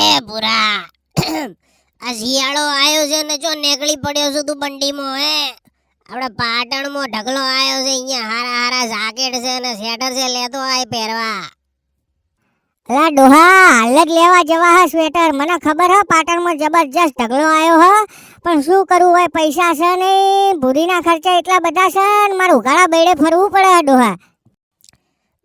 એ ભૂરા આ શિયાળો આવ્યો છે ને જો નેકળી પડ્યો છું તું બંડીમાં હે આપણે પાટણમાં ઢગલો આવ્યો છે અહીંયા હારા હારા જાકેટ છે ને સ્વેટર છે લેતો આય પહેરવા અલા ડોહા હાલ લેવા જવા હા સ્વેટર મને ખબર હ પાટણમાં જબરજસ્ત ઢગલો આવ્યો હ પણ શું કરવું હોય પૈસા છે ને ભૂરીના ખર્ચા એટલા બધા છે ને મારું ઉઘાડા બેડે ફરવું પડે ડોહા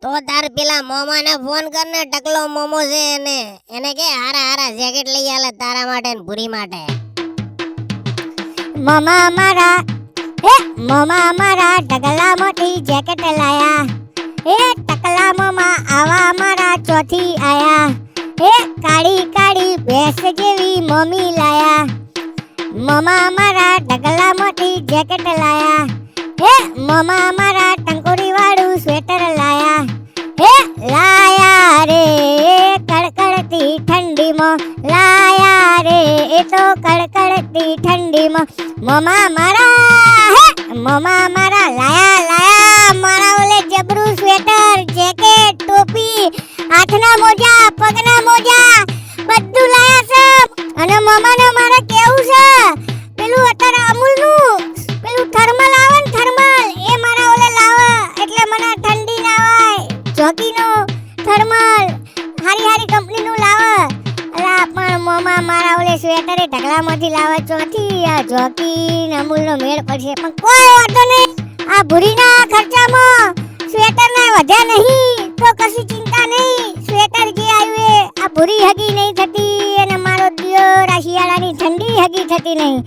તો તાર પેલા મોમાને ફોન કરને ઢકલો મોમો છે એને એને કે આરા આરા แจ કેટ લઈ આલે તારા માટે ને પુરી માટે મોમા મારા હે મોમા મારા ઢગલા મોઠી แจ કેટ લાયા હે ટકલા મોમા આવા મારા ચોથી આયા હે કાડી કાડી ભેસ જેવી મમી લાયા મોમા મારા ઢગલા મોઠી แจ કેટ લાયા હે મોમા મારા ટંકુ કડકડતી ઠંડીમાં લાયા રે એ તો કડકડતી ઠંડીમાં મોમા મારા હે મોમા મારા લાયા લાયા મારા ઓલે જબરું સ્વેટર જેકેટ ટોપી હાથના મોજા પગના મોજા બધું લાયા છે અને મોમાને સ્વેટર એ ઢગલામાંથી લાવવા ચોથી આ જોકી નો મેળ પડશે પણ કોઈ વાંધો નહીં આ ભૂરીના ખર્ચામાં સ્વેટરના વધ્યા નહીં તો કશું ચિંતા નહીં સ્વેટર જે આવ્યું આ ભૂરી હગી નહીં થતી અને મારો દિયો આ શિયાળાની ઠંડી હગી થતી નહીં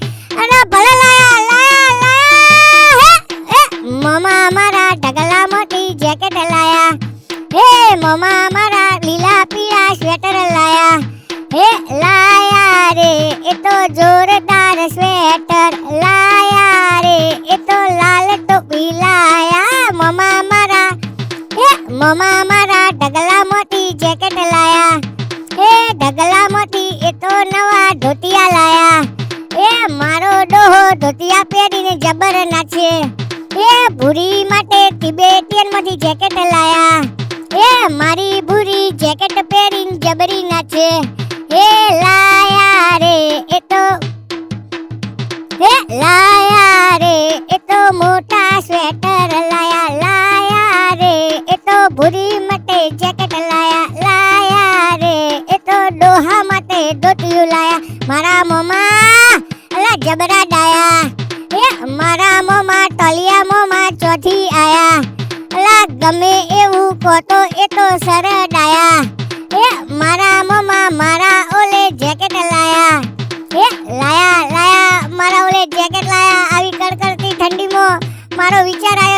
અને ભલે લાયા લાયા લાયા હે હે મમા અમારા ઢગલા મોટી જેકેટ લાયા હે મમા અમારા લીલા પીળા સ્વેટર લાયા हे लाया रे ये तो जोरदार स्वेटर लाया रे ये तो लाल टोपी लाया ममा मारा हे ममा मारा ढगला मोटी जैकेट लाया हे ढगला मोटी ये तो नवा धोतिया लाया हे મારો ડોહો ધોતિયા પહેરીને જબર નાચે એ ભૂરી માટે તિબેટીયન માંથી જેકેટ લાયા ભૂરી માટે જેકેટ લાયા લાયા રે એ તો ડોહા માટે દોટિયું લાયા મારા મોમાં અલા જબરા ડાયા એ મારા મોમાં તળિયા મોમાં ચોથી આયા અલા ગમે એવું કોતો એ તો સર ડાયા એ મારા મોમાં મારા ઓલે જેકેટ લાયા એ લાયા લાયા મારા ઓલે જેકેટ લાયા આવી કડકડતી ઠંડીમાં મારો વિચાર આવ્યો